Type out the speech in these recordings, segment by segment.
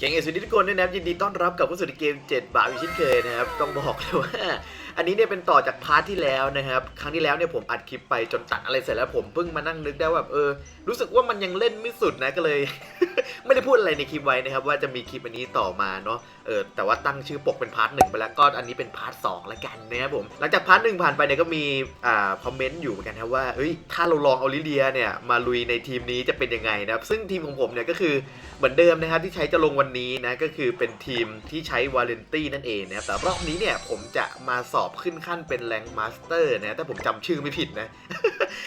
เก่งเอสวัสดีทุกคนด้วยนะครับยินดีต้อนรับกับผู้สุดเกม 7 บาทอีกเช่นเคยนะครับ ต้องบอกเลยว่า อันนี้เนี่ยเป็นต่อจากพาร์ทที่แล้วนะครับ ครั้งที่แล้วเนี่ยผมอัดคลิปไปจนตัดอะไรเสร็จแล้วผมเพิ่งมานั่งนึกได้ว่าแบบเออ รู้สึกว่ามันยังเล่นไม่สุดนะก็เลย ไม่ได้พูดอะไรในคลิปไว้นะครับ ว่าจะมีคลิปอันนี้ต่อมาเนาะเออแต่ว่าตั้งชื่อปกเป็นพาร์ทหนึ่งไปแล้วก็อันนี้เป็นพาร์ทสองละกันนะครับผมหลังจากพาร์ทหนึ่งผ่านไปเนี่ยก็มีอ่าคอมเมนต์อยู่เหมือนกันครับว่าเฮ้ยถ้าเราลองเอาลิเลียเนี่ยมาลุยในทีมนี้จะเป็นยังไงนะครับซึ่งทีมของผมเนี่ยก็คือเหมือนเดิมนะครับที่ใช้จะลงวันนี้นะก็คือเป็นทีมที่ใช้วาเลนตี้นั่นเองนะครับแต่รอบนี้เนี่ยผมจะมาสอบขึ้นขั้นเป็นแรงมาสเตอร์นะถ้าผมจำชื่อไม่ผิดนะ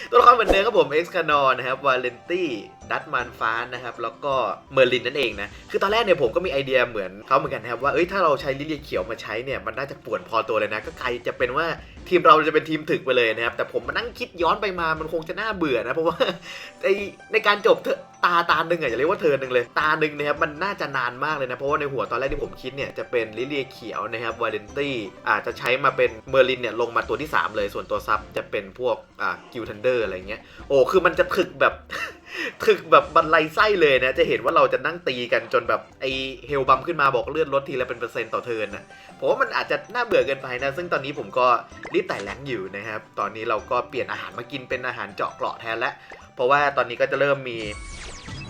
ตัวละครเหมือนเดิมครับผมเอ็กซ์คานอนะครับวาเลนตี้ดัตมานฟานนะครับแล้วก็เมอร์ลินนั่นเองนะคือตอนแรกเนี่ยผมก็มีไอเดียเหมือนเขาเหมือนกันนะครับว่าเอ้ยถ้าเราใช้ลิเลียเขียวมาใช้เนี่ยมันน่าจะป่วนพอตัวเลยนะ ก็กลายจะเป็นว่าทีมเราจะเป็นทีมถึกไปเลยนะครับแต่ผมมานั่งคิดย้อนไปมามันคงจะน่าเบื่อนะเพราะว่าในในการจบ ตาตาหนึ่งอะอย่าเรียกว่าเธอหนึ่งเลย ตาหนึ่งนะครับมันน่าจะนานมากเลยนะ เพราะว่าในหัวตอนแรกที่ผมคิดเนี่ยจะเป็นลิเลียเขียวนะครับวาเลนตี้อาจจะใช้มาเป็นเมอร์ลินเนี่ยลงมาตัวที่ 3 เลยส่วนตัวซับจะเป็นพวกอ่ากิลทันเดอร์อะไรเงี้ยโอ้คือมันจะถึกแบบถึกแบบบันไลไส้เลยนะ จะเห็นว่าเราจะนั่งตีกันจนแบบไอเฮลบัมขึ้นมาบอกเลื่อนลดทีละเป็นเปอร์เซ็นต์ต่อเทินนะผมว่ามันอาจจะน่าเบื่อเกินไปนะ ซึ่งตอนนี้ผมก็รีบไต่แรงอยู่นะครับ ตอนนี้เราก็เปลี่ยนอาหารมากินเป็นอาหารเจาะเกราะแทนแล้ว เพราะว่าตอนนี้ก็จะเริ่มมี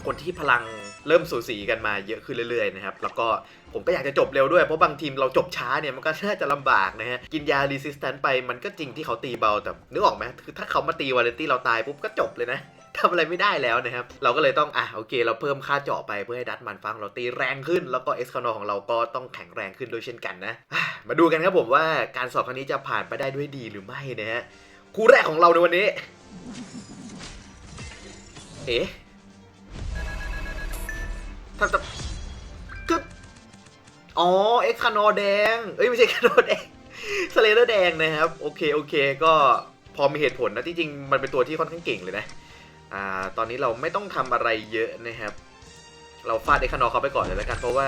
คนที่พลังเริ่มสูสีกันมาเยอะขึ้นเรื่อยๆนะครับ แล้วก็ผมก็อยากจะจบเร็วด้วย เพราะบางทีมเราจบช้าเนี่ยมันก็น่าจะลำบากนะฮะ กินยา resistance ไปมันก็จริงที่เขาตีเบา แต่นึกออกไหมคือถ้าเขามาตีวาเลนตี้เราตายปุ๊บก็จบเลยนะทำอะไรไม่ได้แล้วนะครับ เราก็เลยต้อง อะ โอเค เราเพิ่มค่าเจาะไปเพื่อให้ดัตมันฟังเราตีแรงขึ้น แล้วก็เอสคานอของเราก็ต้องแข็งแรงขึ้นด้วยเช่นกันนะอะมาดูกันครับผมว่าการสอบครั้งนี้จะผ่านไปได้ด้วยดีหรือไม่นะฮะคู่แรกของเราในวันนี้ เอ๊ะ ถ้าจะก็อ๋อ เอ็กคานอแดง เอ้ย ไม่ใช่คานอแดง สเลเดอร์แดงนะครับ โอเค โอเค ก็พอมีเหตุผลนะที่จริงมันเป็นตัวที่ค่อนข้างเก่งเลยนะ อ่า ตอนนี้เราไม่ต้องทำอะไรเยอะนะครับ เราฟาดเอ็กคานอเขาไปก่อนเลยแล้วกัน เพราะว่า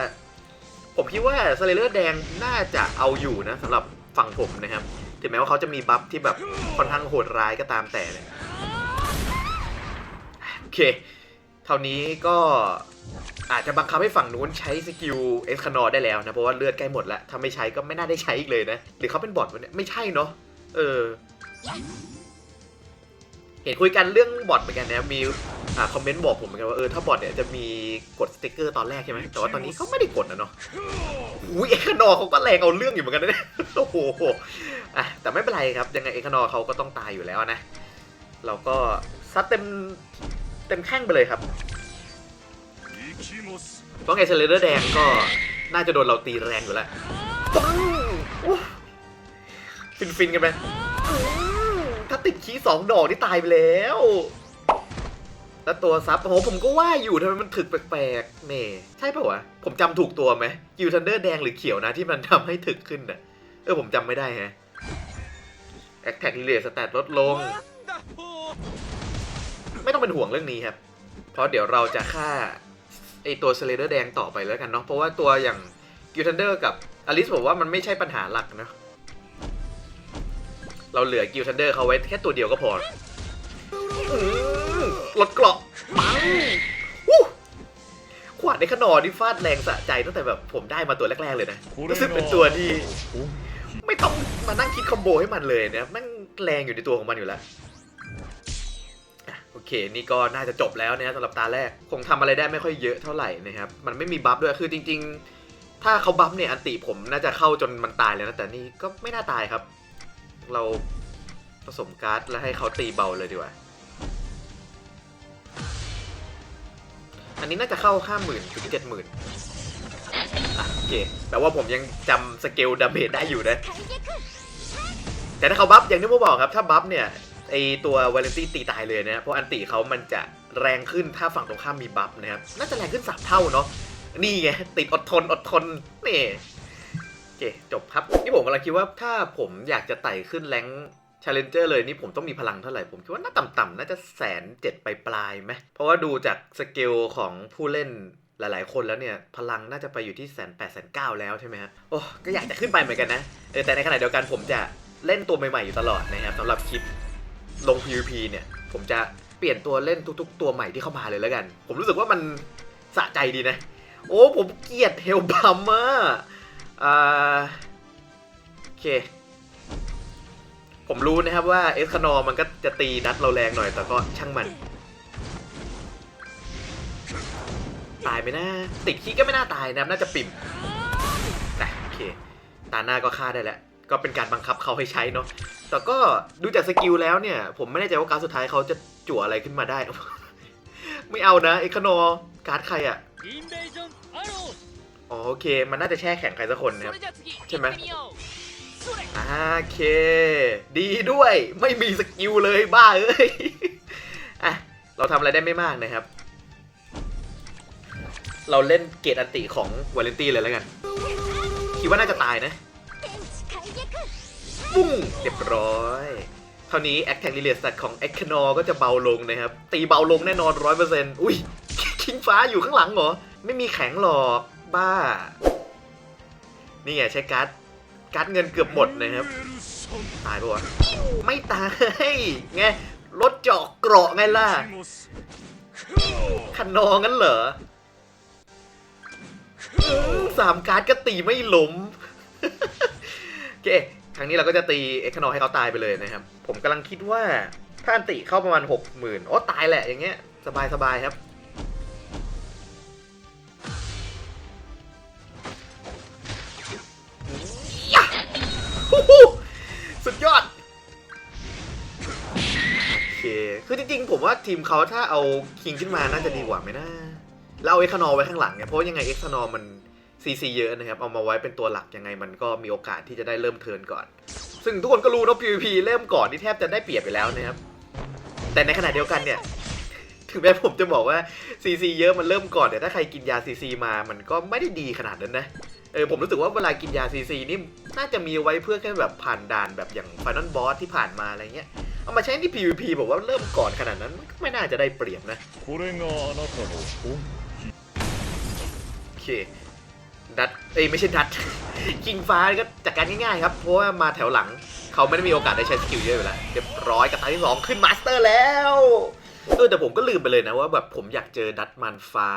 ผมคิดว่าสเลเดอร์แดงน่าจะเอาอยู่นะสำหรับฝั่งผมนะครับ ถึงแม้ว่าเขาจะมีบัฟที่แบบค่อนข้างโหดร้ายก็ตามแต่เลยโอเค เท่านี้ก็ อาจจะบังคับให้ฝั่งนู้นใช้สกิลเอ็กซ์คานอได้แล้วนะ เพราะว่าเลือดใกล้หมดแล้ว ถ้าไม่ใช้ก็ไม่น่าได้ใช้อีกเลยนะ หรือเขาเป็นบอทวะเนี่ย ไม่ใช่เนาะ เออ เห็นคุยกันเรื่องบอทเหมือนกันนะ มีอ่าคอมเมนต์บอกผมเหมือนกันว่าเออถ้าบอทเนี่ยจะมีกดสติกเกอร์ตอนแรกใช่ไหมแต่ว่าตอนนี้เขาไม่ได้กดนะเนาะอุ้ยเอ็กซ์คานอเขาก็แรงเอาเรื่องอยู่เหมือนกันนะเนี่ยโอ้โหอะแต่ไม่เป็นไรครับ ยังไงเอ็กซ์คานอเขาก็ต้องตายอยู่แล้วนะ เราก็ซัดเต็มเต็มแข้งไปเลยครับ เพราะไงเซเลเดอร์แดงก็น่าจะโดนเราตีแรงอยู่แล้วปึ้งอุ๊ยฟินฟินๆกันไปอื้อถ้าติดคีย์สองดอกนี่ตายไปแล้ว แล้วตัวซับโอ้โหผมก็ว่าอยู่ทำไมมันถึกแปลกๆเน่ใช่ป่าวะ ผมจำถูกตัวไหมยูทันเดอร์แดงหรือเขียวนะที่มันทำให้ถึกขึ้นน่ะ เออผมจำไม่ได้ฮะแอคแท็กเรียสแตทลดลง ไม่ต้องเป็นห่วงเรื่องนี้ครับ เพราะเดี๋ยวเราจะฆ่า ไอตัวสเลเดอร์แดงต่อไปแล้วกันเนาะเพราะว่าตัวอย่างกิ l ทันเดอร์กับอลิสบอกว่ามันไม่ใช่ปัญหาหลักนะเราเหลือกิ l ทันเดอร์เขาไว้แค่ตัวเดียวก็พออื้อลดเกราะปังวู้ขวานในขนอนี่ฟาดแรงสะใจตั้งแต่แบบผมได้มาตัวแรกๆเลยนะรู้สึกเป็นตัวที่ ไม่ต้องมานั่งคิดคอมโบให้มันเลยนะแม่งแรงอยู่ในตัวของมันอยู่แล้วอะโอ เคนี่ก็น่าจะจบแล้วนะสำหรับตาแรกคงทำอะไรได้ไม่ค่อยเยอะเท่าไหร่นะครับมันไม่มีบัฟด้วยคือจริง ๆ ถ้าเขาบัฟเนี่ยอันติผมน่าจะเข้าจนมันตายแล้วนะแต่นี่ก็ไม่น่าตายครับ เราผสมการ์ดแล้วให้เขาตีเบาเลยดีกว่าอันนี้น่าจะเข้าห้าหมื่นถึงเจ็ดหมื่นโอเคแต่ว่าผมยังจำสเกลดาเมจได้อยู่นะแต่ถ้าเขาบัฟอย่างที่ผมบอกครับ ถ้าบัฟเนี่ย ไอตัววาเลนตี้ตีตายเลยนะเพราะอันติเขามันจะแรงขึ้นถ้าฝั่งตรงข้ามมีบัฟนะครับ น่าจะแรงขึ้นสามเท่าเนาะ นี่ไง ติดอดทนอดทนนี่โอเคจบครับ นี่ผมกำลังคิดว่าถ้าผมอยากจะไต่ขึ้นแรงชาเลนเจอร์เลยนี่ผมต้องมีพลังเท่าไหร่ ผมคิดว่าน่าต่ำๆน่าจะแสนเจ็ดไปปลายไหมเพราะว่าดูจากสเกลของผู้เล่นหลายๆ คนแล้วเนี่ย พลังน่าจะไปอยู่ที่แสนแปดแสนเก้าแล้วใช่ไหมฮะโอ้ก็อยากจะขึ้นไปเหมือนกันนะเออแต่ในขณะเดียวกันผมจะเล่นตัวใหม่ๆอยู่ตลอดนะครับสำหรับคลิป ลง PVP เนี่ย ผมจะเปลี่ยนตัวเล่นทุก ๆ ตัวใหม่ที่เข้ามาเลยแล้วกัน ผมรู้สึกว่ามันสะใจดีนะ โอ้ผมเกลียดเฮลบัมอะอ่าโอเค ผมรู้นะครับว่าเอสคานอมันก็จะตีนัดเราแรงหน่อย แต่ก็ช่างมัน ตายไหมนะ ติดขี้ก็ไม่น่าตายนะครับ น่าจะปิ่มแต่โอเค ตาหน้าก็ฆ่าได้แล้ว ก็เป็นการบังคับเขาให้ใช้เนาะ แต่ก็ดูจากสกิลแล้วเนี่ย ผมไม่แน่ใจว่าการสุดท้ายเขาจะจั่วอะไรขึ้นมาได้ ไม่เอานะเอกโนการ์ดใครอะอ๋อโอเค มันน่าจะแช่แข็งใครสักคนนะครับ ใช่ไหมโอเค ดีด้วยไม่มีสกิลเลยบ้าเอ้ยอะเราทำอะไรได้ไม่มากนะครับ เราเล่นเกตอันติของวาเลนตี้เลยแล้วกัน คิดว่าน่าจะตายนะ ปุ้งเรียบร้อยเท่านี้แอคแทกรีเลสตัดของแอคคนอก็จะเบาลงนะครับ ตีเบาลงแน่นอนร้อยเปอร์เซ็นต์อุ้ยคิงฟ้าอยู่ข้างหลังเหรอ ไม่มีแข็งหรอกบ้า นี่ไงใช้การ์ดการ์ดเงินเกือบหมดนะครับ ตายปะวะไม่ตายไงรถเจาะเกราะไงล่ะคันนองงั้นเหรอสามการ์ดก็ตีไม่ล้มโอเค ครั้งนี้เราก็จะตีเอ็กคานอให้เขาตายไปเลยนะครับ ผมกำลังคิดว่าถ้าอันติเข้าประมาณหกหมื่นโอ้ตายแหละอย่างเงี้ยสบายสบายครับยะฮู้ฮู้สุดยอด โอเค คือจริงๆ ผมว่าทีมเขาถ้าเอาคิงขึ้นมาน่าจะดีกว่าไหมนะแล้วเอาเอ็กคานอไว้ข้างหลังเนี่ยเพราะยังไงเอ็กคานอมัน CC เยอะนะครับ เอามาไว้เป็นตัวหลักยังไงมันก็มีโอกาสที่จะได้เริ่มเทิร์นก่อน ซึ่งทุกคนก็รู้นะ PVP เริ่มก่อนนี่แทบจะได้เปรียบไปแล้วนะครับ แต่ในขณะเดียวกันเนี่ย ถึงแม้ผมจะบอกว่า CC เยอะมันเริ่มก่อนแต่ถ้าใครกินยา CC มามันก็ไม่ได้ดีขนาดนั้นนะเออผมรู้สึกว่าเวลากินยาซีซีนี่น่าจะมีไว้เพื่อแค่แบบผ่านด่านแบบอย่างฟนอลบอสที่ผ่านมาอะไรเงี้ย เอามาใช้ที่ PVP บอกว่าเริ่มก่อนขนาดนั้นไม่น่าจะได้เปรียบนะ โอเค ดัดเอ้ยไม่ใช่ดัดคิงฟ้าก็จัดการง่ายๆครับ เพราะว่ามาแถวหลังเขาไม่ได้มีโอกาสได้ใช้สกิลเยอะอยู่แล้วเรียบร้อยกับตาที่สองขึ้นมาสเตอร์แล้วเออแต่ผมก็ลืมไปเลยนะว่าแบบผมอยากเจอดัตมันฟ้า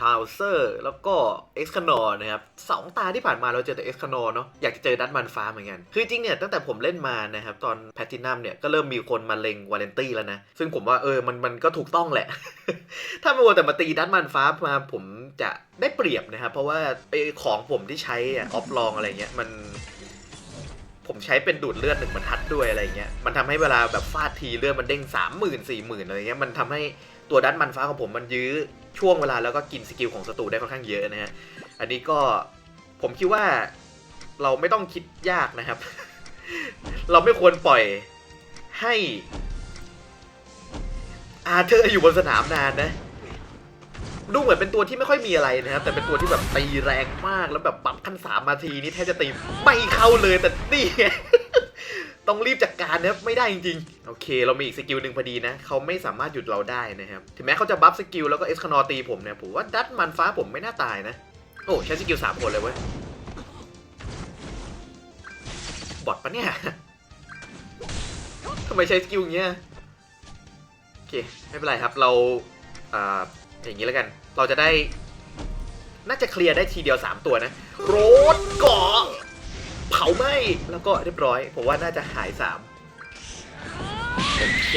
ฮาวเซอร์แล้วก็เอ็กซ์คานอนะครับสองตาที่ผ่านมาเราเจอแต่เอ็กซ์คานอเนาะอยากจะเจอดัตมันฟ้าเหมือนกัน คือจริงเนี่ยตั้งแต่ผมเล่นมานะครับ ตอนแพทินัมเนี่ย ก็เริ่มมีคนมาเล็งวาเลนตี้แล้วนะ ซึ่งผมว่าเออมันมันก็ถูกต้องแหละ ถ้าไม่ว่าแต่มาตีดัตมันฟ้ามาผมจะได้เปรียบนะครับ เพราะว่าไอของผมที่ใช้ออฟลองอะไรเงี้ยมันผมใช้เป็นดูดเลือดหนึ่งบรรทัดด้วยอะไรเงี้ย มันทำให้เวลาแบบฟาดทีเลือดมันเด้งสามหมื่นสี่หมื่นอะไรเงี้ย มันทำให้ตัวดันมันฟ้าของผมมันยื้อ ช่วงเวลาแล้วก็กินสกิลของศัตรูได้ค่อนข้างเยอะนะฮะ อันนี้ก็ผมคิดว่าเราไม่ต้องคิดยากนะครับ เราไม่ควรปล่อยให้อาเธอร์อยู่บนสนามนานนะ ดูเหมือนเป็นตัวที่ไม่ค่อยมีอะไรนะครับ แต่เป็นตัวที่แบบตีแรงมากแล้วแบบปั๊มขั้นสามนาทีนี่แทบจะตีไม่เข้าเลยแต่นี่ไง ต้องรีบจัดการนะครับไม่ได้จริงๆ โอเค เรามีอีกสกิลหนึ่งพอดีนะ เขาไม่สามารถหยุดเราได้นะครับ ถึงแม้เขาจะบัฟสกิลแล้วก็เอสคานอตีผมเนี่ย ผมว่าดัตมันฟ้าผมไม่น่าตายนะ โอ้ใช้สกิลสามคนเลยเว้ย บอทปะเนี่ยทำไมใช้สกิลอย่างเงี้ย โอเค ไม่เป็นไรครับเราอ่าอย่างนี้แล้วกัน เราจะได้ น่าจะเคลียร์ได้ทีเดียว 3 ตัวนะ โรดเกาะ เผาไหมแล้วก็เรียบร้อย ผมว่าน่าจะหาย3โอเค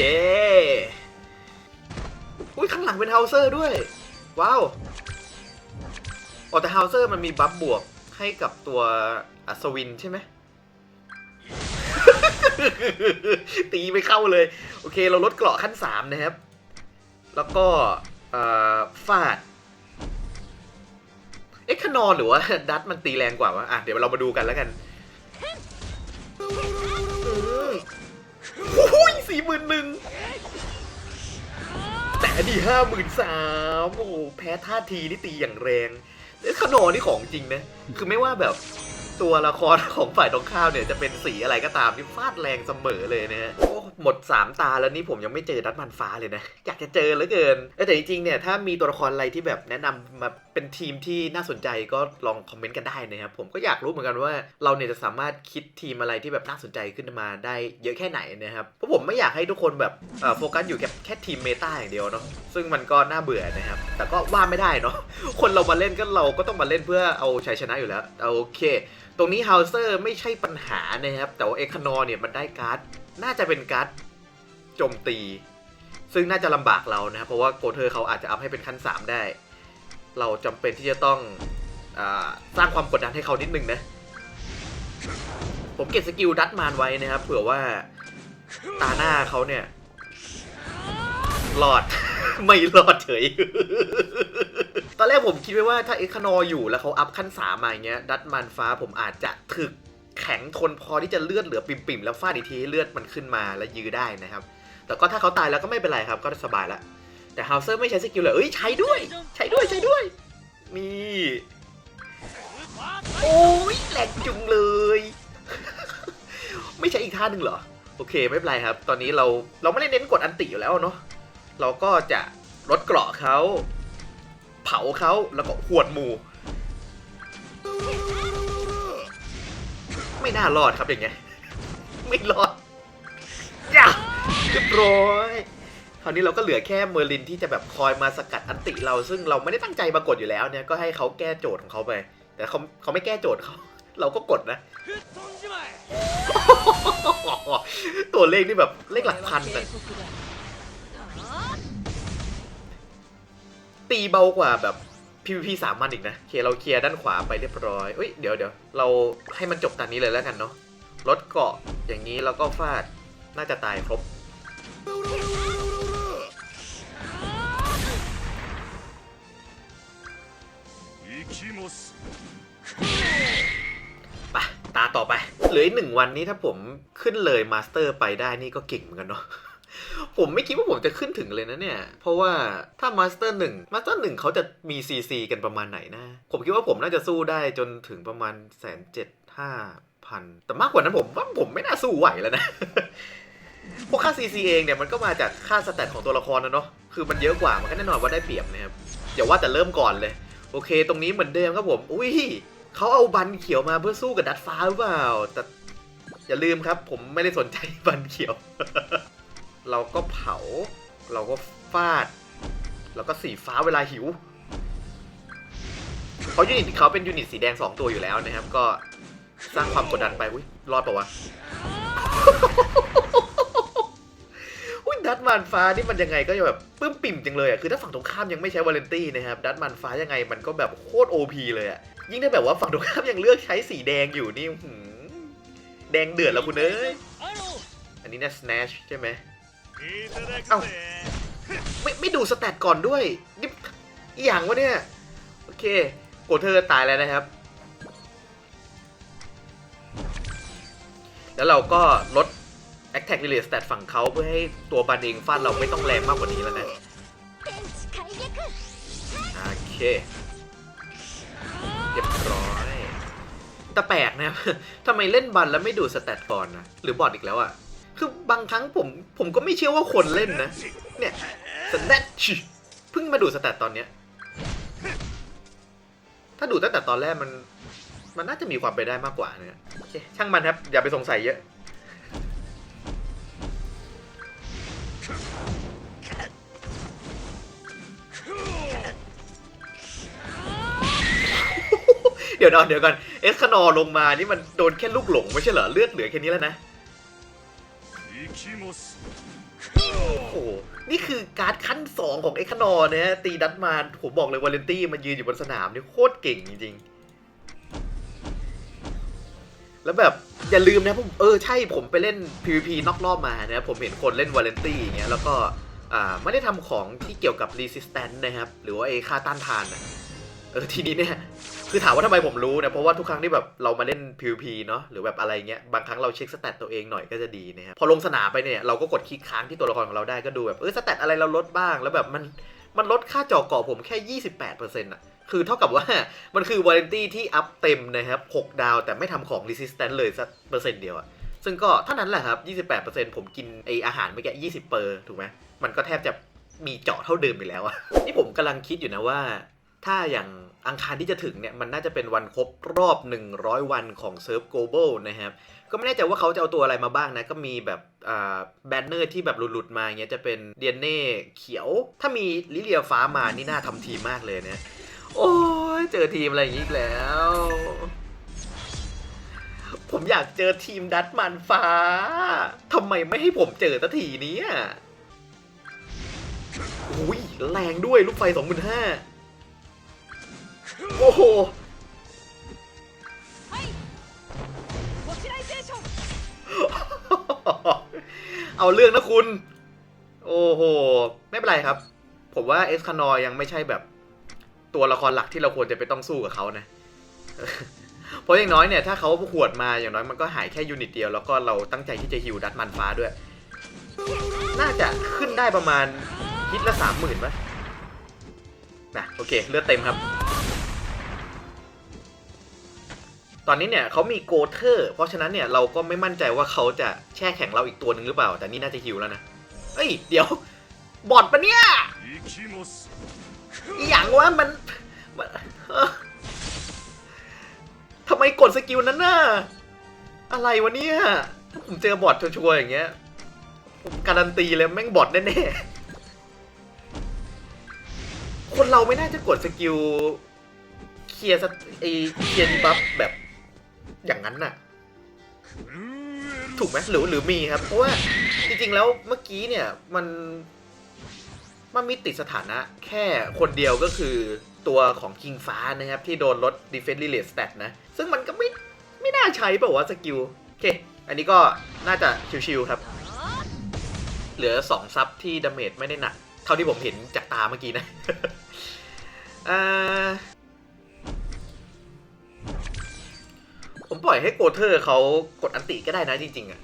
อุ้ยข้างหลังเป็นเฮาเซอร์ด้วย ว้าวอ๋อแต่เฮาเซอร์มันมีบัฟบวกให้กับตัวอัศวินใช่ไหมตีไม่เข้าเลย โอเคเราลดเกราะขั้น 3 นะครับ แล้วก็ฟาด เอ็กคานอนหรือว่าดัตมันตีแรงกว่าวะอะเดี๋ยวเรามาดูกันแล้วกัน สี่หมื่นหนึ่งแต่อันนี่ห้าหมื่นสามโอ้แพ้ท่าทีนี่ตีอย่างแรงเอ็กคานอนี่ของจริงนะ คือไม่ว่าแบบตัวละครของฝ่ายตรงข้ามเนี่ยจะเป็นสีอะไรก็ตามนี่ฟาดแรงเสมอเลยนะฮะโอ้หมด 3 ตาแล้วนี่ผมยังไม่เจอดัตมันฟ้าเลยนะ อยากจะเจอเหลือเกินแต่จริงๆเนี่ยถ้ามีตัวละครอะไรที่แบบแนะนำมา เป็นทีมที่น่าสนใจก็ลองคอมเมนต์กันได้นะครับผมก็อยากรู้เหมือนกันว่าเราเนี่ยจะสามารถคิดทีมอะไรที่แบบน่าสนใจขึ้นมาได้เยอะแค่ไหนนะครับเพราะผมไม่อยากให้ทุกคนแบบโฟกัสอยู่แค่แค่ทีมเมตาอย่างเดียวเนาะซึ่งมันก็น่าเบื่อนะครับแต่ก็ว่าไม่ได้เนาะคนเรามาเล่นก็เราก็ต้องมาเล่นเพื่อเอาชัยชนะอยู่แล้วโอเค ตรงนี้เฮาเซอร์ไม่ใช่ปัญหานะครับแต่ว่าเอคานอเนี่ยมันได้การ์ดน่าจะเป็นการ์ดโจมตี ซึ่งน่าจะลำบากเรานะครับเพราะว่าโกเทอร์เขาอาจจะอัพให้เป็นขั้น 3 ได้ เราจำเป็นที่จะต้องอสร้างความกดดันให้เขานิดนึงนะ ผมเก็บสกิลดัตมานไว้นะครับ เผื่อว่าตาหน้าเขาเนี่ยรอด ไม่รอดเฉย ตอนแรกผมคิดไว้ว่าถ้าเอ็กคานออยู่แล้วเขาอัพขั้นสามมาอย่างเงี้ย ดัตมานฟ้าผมอาจจะถึกแข็งทนพอที่จะเลือดเหลือปิ่มๆ แล้วฟาดอีกทีให้เลือดมันขึ้นมาแล้วยื้อได้นะครับ แต่ก็ถ้าเขาตายแล้วก็ไม่เป็นไรครับ ก็สบายละ แต่ฮาวเซอร์ไม่ใช้สกิลเลยเอ้ยใช้ด้วย ใช้ด้วยใช้ด้วย นี่โอ้ยแหลกจุงเลย ไม่ใช่อีกท่าหนึ่งเหรอ โอเคไม่เป็นไรครับ ตอนนี้เราเราไม่ได้เน้นกดอันติอยู่แล้วเนาะเราก็จะลดเกราะเขาเผาเขาแล้วก็หวดหมูไม่น่ารอดครับอย่างเงี้ยไม่รอดอย่าเรียบร้อย ราวนี้เราก็เหลือแค่เมอร์ลินที่จะแบบคอยมาสกัดอันติเรา ซึ่งเราไม่ได้ตั้งใจมากดอยู่แล้วเนี่ยก็ให้เขาแก้โจทย์ของเขาไป แต่เขาเขาไม่แก้โจทย์เขาเราก็กดนะ ตัวเลขนี่แบบเลขหลักพันเลยตีเบากว่าแบบ PVP สามมันอีกนะเคเราเคลียร์ด้านขวาไปเรียบร้อยเอ้ยเดี๋ยวเดี๋ยวเราให้มันจบตอนนี้เลยแล้วกันเนาะรถเกาะอย่างนี้แล้วก็ฟาดน่าจะตายครบ ไปตาต่อไป เหลืออีกหนึ่งวันนี้ถ้าผมขึ้นเลยมาสเตอร์ไปได้นี่ก็เก่งเหมือนกันเนาะผมไม่คิดว่าผมจะขึ้นถึงเลยนะเนี่ย เพราะว่าถ้ามาสเตอร์หนึ่งมาสเตอร์หนึ่งเขาจะมีซีซีกันประมาณไหนนะ ผมคิดว่าผมน่าจะสู้ได้จนถึงประมาณแสนเจ็ดห้าพันแต่มากกว่านั้นผมว่าผมไม่น่าสู้ไหวแล้วนะพวกค่าซีซีเองเนี่ยมันก็มาจากค่าสแตทของตัวละครนะเนาะ คือมันเยอะกว่ามันก็แน่นอนว่าได้เปรียบนะครับ อย่าว่าแต่เริ่มก่อนเลย โอเค ตรงนี้เหมือนเดิมครับผม อุ้ยเขาเอาบันเขียวมาเพื่อสู้กับดัดฟ้าหรือเปล่า แต่อย่าลืมครับ ผมไม่ได้สนใจบันเขียว เราก็เผา เราก็ฟาด แล้วก็สีฟ้าเวลาหิวเพรายูนิตเขาเป็นยูนิตสีแดง 2 ตัวอยู่แล้วนะครับ ก็สร้างความกดดันไป อุ้ยรอดปะวะ มันฟ้านี่มันยังไงก็แบบปื้มปิ่มจังเลยอะคือถ้าฝั่งตรงข้ามยังไม่ใช้วาเลนตี้นะครับดัตมันฟ้ายังไงมันก็แบบโคตรโอพีเลยอะยิ่งถ้าแบบว่าฝั่งตรงข้ามยังเลือกใช้สีแดงอยู่นี่หืมแดงเดือดแล้วคุณเอ้ยอันนี้น่าสแนชใช่ไหมเอ้าไม่ไม่ดูสแตทก่อนด้วยนี่อหย่างวะเนี่ย โอเคโกเธอตายแล้วนะครับ แล้วเราก็ลด attack release stat ฝั่งเขาเพื่อให้ตัวบันเองฟาดเราไม่ต้องแรงมากกว่านี้แล้วนะโอเคเรียบร้อยแต่แปลกนะทำไมเล่นบันแล้วไม่ดูสแตทก่อนนะ หรือบอดอีกแล้วอะคือบางครั้งผมผมก็ไม่เชื่อว่าคนเล่นนะ เนี่ยสแตทเพิ่งมาดูสแตทตอนเนี้ย ถ้าดูตั้งแต่ตอนแรกมัน มันน่าจะมีความไปได้มากกว่าเนี่ยช่างมันครับ อย่าไปสงสัยเยอะ เดี๋ยวนอนเดี๋ยวก่อนเอสคานอลงมานี่มันโดนแค่ลูกหลงไม่ใช่เหรอเลือดเหลือแค่นี้แล้วนะโอ้นี่คือการขั้นสองของเอคานอเนี่ยตีดัตมานผมบอกเลยวาเลนตี้มันยืนอยู่บนสนามนี่โคตรเก่งจริงๆ แล้วแบบอย่าลืมนะผมเออใช่ผมไปเล่น PVP นอกรอบมานะผมเห็นคนเล่นวาเลนตี้อย่างเงี้ยแล้วก็อ่าไม่ได้ทำของที่เกี่ยวกับรีสิสแตนนะครับ หรือว่าไอ้ค่าต้านทานนะเออทีนี้เนี่ย คือถามว่าทำไมผมรู้นะเพราะว่าทุกครั้งที่แบบเรามาเล่น PVP เนาะหรือแบบอะไรเงี้ยบางครั้งเราเช็คสแตตตัวเองหน่อยก็จะดีนะครับพอลงสนามไปเนี่ยเราก็กดคลิกค้างที่ตัวละครของเราได้ก็ดูแบบเออสแตตอะไรเราลดบ้างแล้วแบบมันมันลดค่าจอเกาะผมแค่ 28%อะคือเท่ากับว่ามันคือวาเลนตี้ที่อัพเต็มนะครับ 6 ดาวแต่ไม่ทำของ Resistance เลยสักเปอร์เซ็นต์เดียวอะซึ่งก็เท่านั้นแหละครับ 28%ผมกินไออาหารเมื่อกี้20 เปอร์ถูกไหมมันก็แทบจะมีเจาะเท่าเดิมไปแล้วอะนี่ผมกำลังคิดอยู่นะว่า ถ้าอย่างอังคารที่จะถึงเนี่ยมันน่าจะเป็นวันครบรอบ 100 วันของเซิร์ฟ global นะครับ ก็ไม่แน่ใจว่าเขาจะเอาตัวอะไรมาบ้างนะ ก็มีแบบแบนเนอร์ที่แบบหลุดๆมาอย่างเงี้ยจะเป็นเดียนเน่เขียว ถ้ามีลิเลียฟ้ามานี่น่าทำทีมมากเลยเนะโอ้ยเจอทีมอะไรอย่างงี้อีกแล้ว ผมอยากเจอทีมดัตมันฟ้าทำไมไม่ให้ผมเจอสักทีนี้อุ้ยแรงด้วยลูกไฟสองหมื่นห้า โอ้โหเอาเรื่องนะคุณ โอ้โห ไม่เป็นไรครับ ผมว่าเอสคานอยังไม่ใช่แบบ ตัวละครหลักที่เราควรจะไปต้องสู้กับเขานะ เพราะอย่างน้อยเนี่ย ถ้าเขาขวดมาอย่างน้อยมันก็หายแค่ยูนิตเดียว แล้วก็เราตั้งใจที่จะฮิวดัตมันฟ้าด้วย น่าจะขึ้นได้ประมาณฮิตละสามหมื่นปะนะโอเค เลือดเต็มครับ ตอนนี้เนี่ยเขามีโกเทอร์ เพราะฉะนั้นเนี่ยเราก็ไม่มั่นใจว่าเขาจะแช่แข็งเราอีกตัวหนึ่งหรือเปล่า แต่นี่น่าจะหิวแล้วนะ เอ้ย เดี๋ยว บอดปะเนี่ยอย่างว่ามันทำไมกดสกิลนั้นน่ะ อะไรวะเนี่ยถ้าผมเจอบอดชัวร์อย่างเงี้ย ผมการันตีเลยแม่งบอดแน่ๆ คนเราไม่น่าจะกดสกิลเคลียร์ไอเคลียร์บัฟแบบ อย่างนั้นน่ะ ถูกไหมหรือหรือมีครับ เพราะว่าจริงๆแล้วเมื่อกี้เนี่ยมันมันมีติดสถานะแค่คนเดียวก็คือตัวของคิงฟ้านะครับ ที่โดนลด Defense Relate Stat นะ ซึ่งมันก็ไม่ไม่น่าใช้เปล่าวะสกิล โอเค อันนี้ก็น่าจะชิวๆครับ เหลือ 2 ซับที่ดาเมจไม่ได้หนัก เท่าที่ผมเห็นจากตาเมื่อกี้นะ ปล่อยให้โกเทอร์เขากดอันติก็ได้นะจริงๆอะ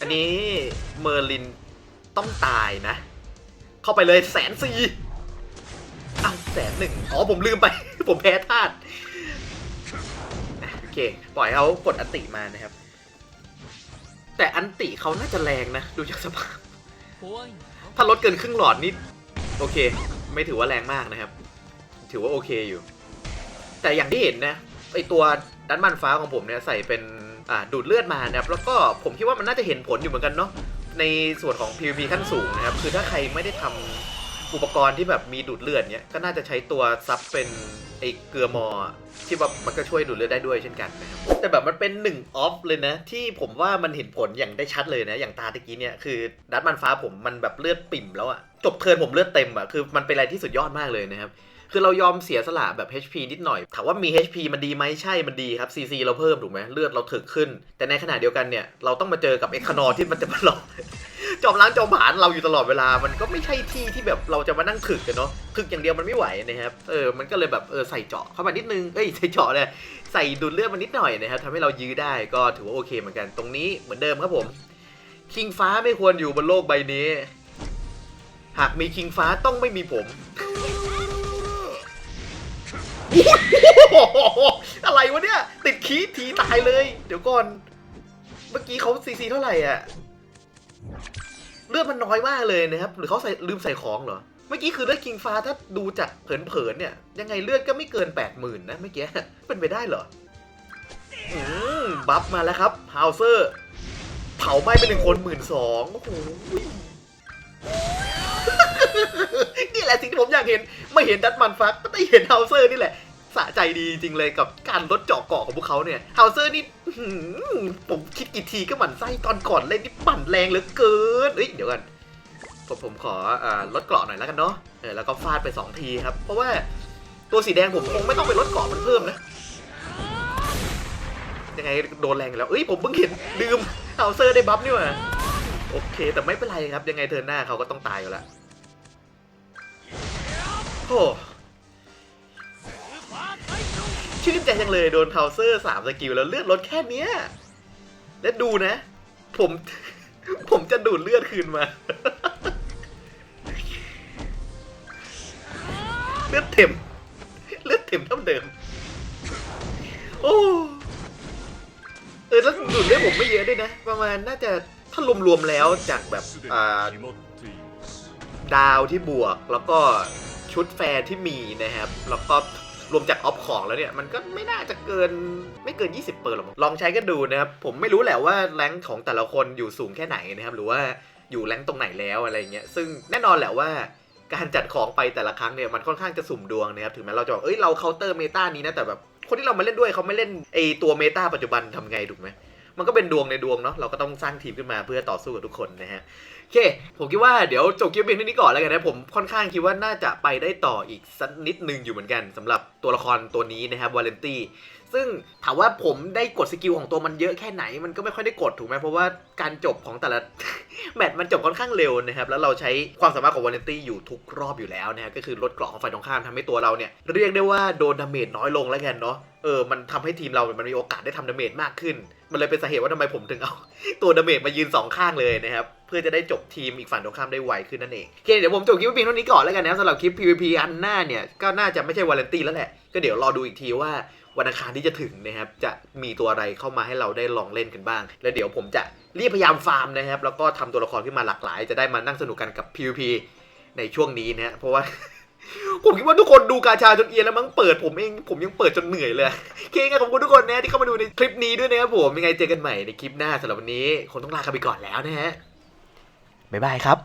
อันนี้เมอร์ลินต้องตายนะ เข้าไปเลยแสนสี่เอาแสนหนึ่งอ๋อผมลืมไป ผมแพ้ธาตุโอเค ปล่อยเขากดอันติมานะครับ แต่อันติเขาน่าจะแรงนะ ดูจากสภาพ ถ้าลดเกินครึ่งหลอดนิดโอเค ไม่ถือว่าแรงมากนะครับ ถือว่าโอเคอยู่ แต่อย่างที่เห็นนะ ไอตัวดันมันฟ้าของผมเนี่ยใส่เป็นอ่าดูดเลือดมานะครับแล้วก็ผมคิดว่ามันน่าจะเห็นผลอยู่เหมือนกันเนาะในส่วนของ PVP ขั้นสูงนะครับคือถ้าใครไม่ได้ทำอุปกรณ์ที่แบบมีดูดเลือดเนี่ยก็น่าจะใช้ตัวซับเป็นไอเกลือมอที่แบบมันก็ช่วยดูดเลือดได้ด้วยเช่นกันนะครับแต่แบบมันเป็นหนึ่งออฟเลยนะ ที่ผมว่ามันเห็นผลอย่างได้ชัดเลยนะ อย่างตาตะกี้เนี่ยคือดัดมันฟ้าผมมันแบบเลือดปิ่มแล้วอะจบเทินผมเลือดเต็มอะคือมันเป็นอะไรที่สุดยอดมากเลยนะครับ คือเรายอมเสียสละแบบ HP นิดหน่อย ถามว่ามี HP มันดีไหมใช่มันดีครับ CC เราเพิ่มถูกไหมเลือดเราถึกขึ้น แต่ในขณะเดียวกันเนี่ย เราต้องมาเจอกับเอ็กคานอที่มันจะมาหลอกจอมล้างจอมผานเราอยู่ตลอดเวลา มันก็ไม่ใช่ที่ที่แบบเราจะมานั่งถึกกันเนาะถึกอย่างเดียวมันไม่ไหวนะครับ เออ มันก็เลยแบบเออใส่เจาะเข้ามานิดนึง เอ้ยใส่เจาะเลยใส่ดูดเลือดมานิดหน่อยนะครับทำให้เรายื้อได้ก็ถือว่าโอเคเหมือนกัน ตรงนี้เหมือนเดิมครับผม คิงฟ้าไม่ควรอยู่บนโลกใบนี้ หากมีคิงฟ้าต้องไม่มีผม อะไรวะเนี่ย ติดคีทีตายเลย เดี๋ยวก่อน เมื่อกี้เขาซีซีเท่าไหร่อะ เลือดมันน้อยมากเลยนะครับ หรือเขาใส่ลืมใส่ของเหรอ เมื่อกี้คือเลือดคิงฟ้าถ้าดูจากเผินๆเนี่ย ยังไงเลือดก็ไม่เกินแปดหมื่นนะเมื่อกี้ เป็นไปได้เหรอ อืมบัฟมาแล้วครับฮาวเซอร์ เผาไหม้ไปหนึ่งคนหมื่นสองโอ้โห นี่แหละสิ่งที่ผมอยากเห็น ไม่เห็นดัตมันฟักก็ได้เห็นเฮาเซอร์นี่แหละสะใจดีจริงเลยกับการลดเจาะเกาะของพวกเขาเนี่ยเฮาเซอร์นี่ผมคิดกี่ทีก็หมั่นไส้ตอนก่อนเล่นนี่ปั่นแรงเหลือเกินเอ้ยเดี๋ยวกันผมผมขออลดเกราะหน่อยแล้วกันเนาะเออแล้วก็ฟาดไปสองทีครับ เพราะว่าตัวสีแดงผมคงไม่ต้องไปลดเกราะมันเพิ่มนะยังไงโดนแรงแล้วเอ้ยผมเพิ่งเห็นลืมเฮาเซอร์ได้บัฟนี่หว่าโอเค แต่ไม่เป็นไรครับยังไงเทิร์นหน้าเขาก็ต้องตายอยู่แล้ว โอ้ชื่นใจจังเลยโดนเพาเซอร์สามสกิลแล้วเลือดลดแค่เนี้ย และดูนะ ผม ผมจะดูดเลือดคืนมา เลือดเต็ม เลือดเต็มเท่าเดิม โอ้เออแล้วดูดเลือดผมไม่เยอะด้วยนะ ประมาณน่าจะถ้ารวมๆแล้วจากแบบ อ่า ดาวที่บวกแล้วก็ ชุดแฟร์ที่มีนะครับแล้วก็รวมจากออฟของแล้วเนี่ย มันก็ไม่น่าจะเกินไม่เกิน 20 เปอร์หรอกลองใช้กันดูนะครับ ผมไม่รู้แหละว่าแรงของแต่ละคนอยู่สูงแค่ไหนนะครับ หรือว่าอยู่แรงตรงไหนแล้วอะไรเงี้ยซึ่งแน่นอนแหละว่าการจัดของไปแต่ละครั้งเนี่ยมันค่อนข้างจะสุ่มดวงนะครับถึงแม้เราจะบอกเอ้ยเราเคาน์เตอร์เมตานี้นะแต่แบบคนที่เรามาเล่นด้วยเขาไม่เล่นไอตัวเมตาปัจจุบันทำไงถูกไหม มันก็เป็นดวงในดวงเนาะเราก็ต้องสร้างทีมขึ้นมาเพื่อต่อสู้กับทุกคนนะฮะโอเค ผมคิดว่าเดี๋ยวจบคลิปเพียงเท่านี้ก่อนแล้วกันนะผมค่อนข้างคิดว่าน่าจะไปได้ต่ออีกสักนิดนึงอยู่เหมือนกันสำหรับตัวละครตัวนี้นะครับวาเลนตี้ ซึ่งถามว่าผมได้กดสกิลของตัวมันเยอะแค่ไหน มันก็ไม่ค่อยได้กดถูกไหมเพราะว่าการจบของแต่ละแมตช์มันจบค่อนข้างเร็วนะครับ แล้วเราใช้ความสามารถของวาเลนตี้อยู่ทุกรอบอยู่แล้วนะครับก็คือลดเกราะของฝ่ายตรงข้ามทำให้ตัวเราเนี่ยเรียกได้ว่าโดนดาเมจน้อยลงแล้วกันเนาะเออมันทำให้ทีมเรา มันมีโอกาสได้ทำดาเมจมากขึ้น มันเลยเป็นสาเหตุว่าทำไมผมถึงเอา ตัวดาเมจมายืนสองข้างเลยนะครับ เพื่อจะได้จบทีมอีกฝั่งตรงข้ามได้ไวขึ้นนั่นเองโอเคเดี๋ยวผมจบคลิปเพียงเท่านี้ก่อนแล้วกันนะสำหรับคลิป PVP อันหน้าเนี่ยก็น่าจะไม่ใช่วาเลนตี้แล้วแหละก็เดี๋ยวรอดูอีกทีว่าวันอังคารที่จะถึงนะครับ จะมีตัวอะไรเข้ามาให้เราได้ลองเล่นกันบ้าง แล้วเดี๋ยวผมจะรีบพยายามฟาร์มนะครับ แล้วก็ทำตัวละครขึ้นมาหลากหลาย จะได้มานั่งสนุกกันกับ PVP ในช่วงนี้นะฮะเพราะว่า ผมคิดว่าทุกคนดูกาชาจนเอียนแล้วมั้งเปิดผมเองผมยังเปิดจนเหนื่อยเลยโอเคงั้นขอบคุณทุกคนนะที่เข้ามาดูในคลิปนี้ด้วยนะครับผมยังไงเจอกันใหม่ในคลิปหน้าสำหรับวันนี้คงต้องลากันไปก่อนแล้วนะฮะบ๊ายบายครับ